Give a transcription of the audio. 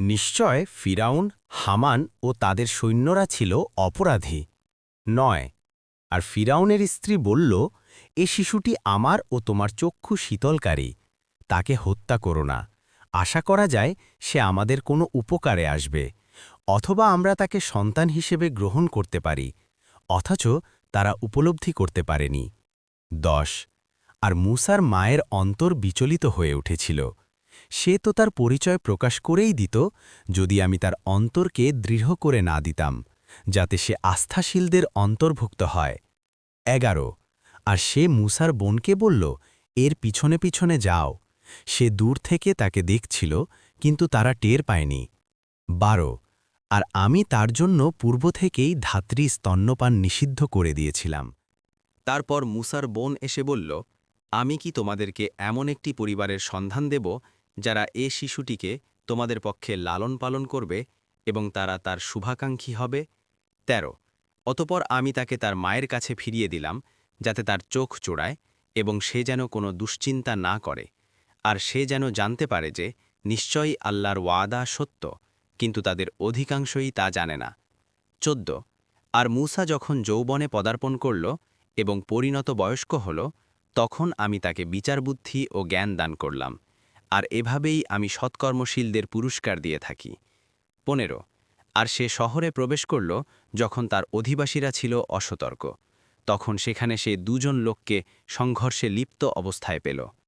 নিশ্চয় ফিরাউন, হামান ও তাদের সৈন্যরা ছিল অপরাধী। নয়, আর ফিরাউনের স্ত্রী বলল, এ শিশুটি আমার ও তোমার চক্ষু শীতলকারী, তাকে হত্যা করো না। আশা করা যায় সে আমাদের কোনো উপকারে আসবে, অথবা আমরা তাকে সন্তান হিসেবে গ্রহণ করতে পারি, অথচ তারা উপলব্ধি করতে পারেনি। দশ, আর মুসার মায়ের অন্তর বিচলিত হয়ে উঠেছিল। সে তো তার পরিচয় প্রকাশ করেই দিত, যদি আমি তার অন্তরকে দৃঢ় করে না দিতাম, যাতে সে আস্থাশীলদের অন্তর্ভুক্ত হয়। এগারো, আর সে মুসার বোনকে বলল, এর পিছনে পিছনে যাও। সে দূর থেকে তাকে দেখছিল, কিন্তু তারা টের পায়নি। বারো, আর আমি তার জন্য পূর্ব থেকেই ধাত্রী স্তন্যপান নিষিদ্ধ করে দিয়েছিলাম। তারপর মুসার বোন এসে বলল, আমি কি তোমাদেরকে এমন একটি পরিবারের সন্ধান দেব যারা এ শিশুটিকে তোমাদের পক্ষে লালন পালন করবে এবং তারা তার শুভাকাঙ্ক্ষী হবে ১৩ অতপর আমি তাকে তার মায়ের কাছে ফিরিয়ে দিলাম, যাতে তার চোখ চোড়ায় এবং সে যেন কোনো দুশ্চিন্তা না করে। আর সে যেন জানতে পারে যে নিশ্চয়ই আল্লাহর ওয়াদা সত্য, কিন্তু তাদের অধিকাংশই তা জানে না। চোদ্দ, আর মূসা যখন যৌবনে পদার্পণ করল এবং পরিণত বয়স্ক হল, তখন আমি তাকে বিচারবুদ্ধি ও জ্ঞান দান করলাম। আর এভাবেই আমি সৎকর্মশীলদের পুরস্কার দিয়ে থাকি। পনেরো, আর সে শহরে প্রবেশ করল যখন তার অধিবাসীরা ছিল অসতর্ক। তখন সেখানে সে দুজন লোককে সংঘর্ষে লিপ্ত অবস্থায় পেল।